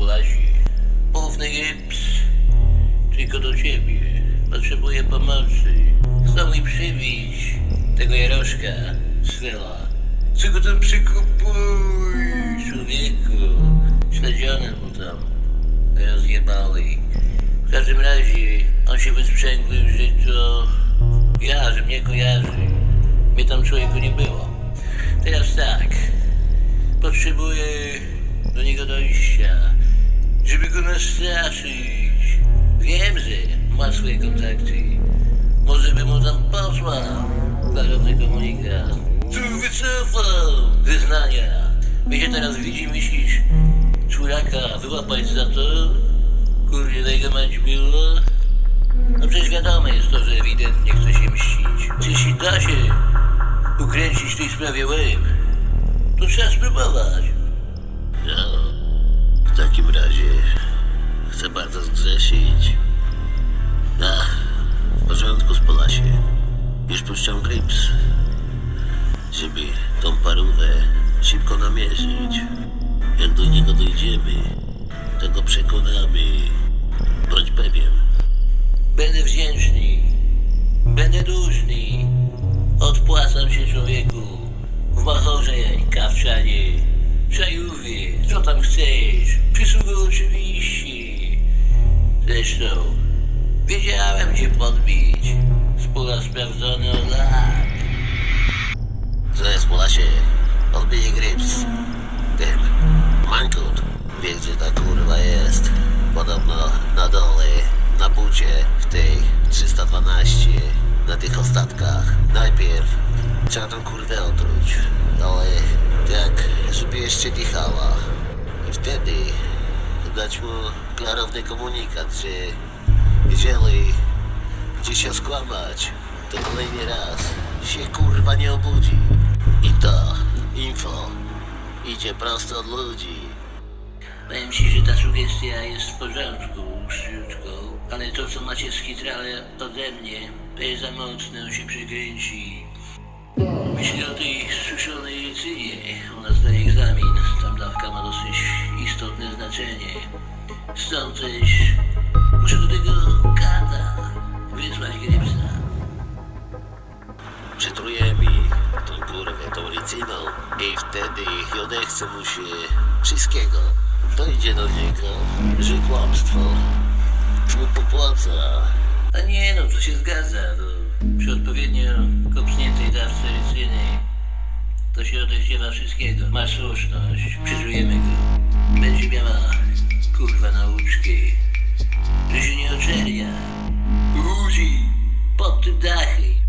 Polasie. Poufny gips. Tylko do ciebie. Potrzebuję pomocy. Chcą mi przybić tego jaroszka. Svela. Co go tam przykupuj, człowieku? Śledziony mu tam. Rozjebali. W każdym razie on się wysprzęglił, że to ja, że mnie kojarzy. Mnie tam człowieku nie było. Teraz tak. Potrzebuję do niego dojścia, żeby go nastraszyć. Wiem, że ma swoje kontakty. Może by mu tam posłał klarowny komunikat. Tu wycofał wyznania. My się teraz widzi, myślisz, czuraka wyłapać za to? Kurde, jego mać było? No przecież wiadomo jest to, że ewidentnie chce się mścić. Jeśli da się ukręcić w tej sprawie łeb, to trzeba spróbować. Takim razie chcę bardzo zgrzeszyć. Ach, w porządku z Polasie. Już puszczam grips, żeby tą parówę szybko namierzyć. Jak do niego dojdziemy, to go przekonamy. Bądź pewien. Będę wdzięczny. Będę dłużny. Odpłacam się człowieku. W machorze, kawczanie, tam chcesz. Przysługę oczywiście. Zresztą, wiedziałem gdzie podbić. Spóla sprawdzony od lat. Jest, Polasie? Odbije gryps. Tym, mankut. Wie gdzie ta kurwa jest. Podobno na dole, na bucie, w tej 312, na tych ostatkach. Najpierw trzeba tą kurwę otruć, ale tak, żeby jeszcze dychała. Wtedy dać mu klarowny komunikat, że jeżeli gdzie się skłamać, to kolejny raz się kurwa nie obudzi. I to info idzie prosto od ludzi. Powiem ci, że ta sugestia jest w porządku, szczytką, ale to, co macie skitrale ode mnie, to jest za mocne, on się przekręci. Myślę o tej suszonej znaczenie. Stąd też muszę do tego kata wysłać grypsa. Przytrujemy tą kurwę, tą rycyną i wtedy odechce mu się wszystkiego. Dojdzie do niego, że kłamstwo mu popłaca. A nie no, to się zgadza. To przy odpowiednio kopsniętej dawce rycyny to się odechciewa wszystkiego. Masz słuszność, To die.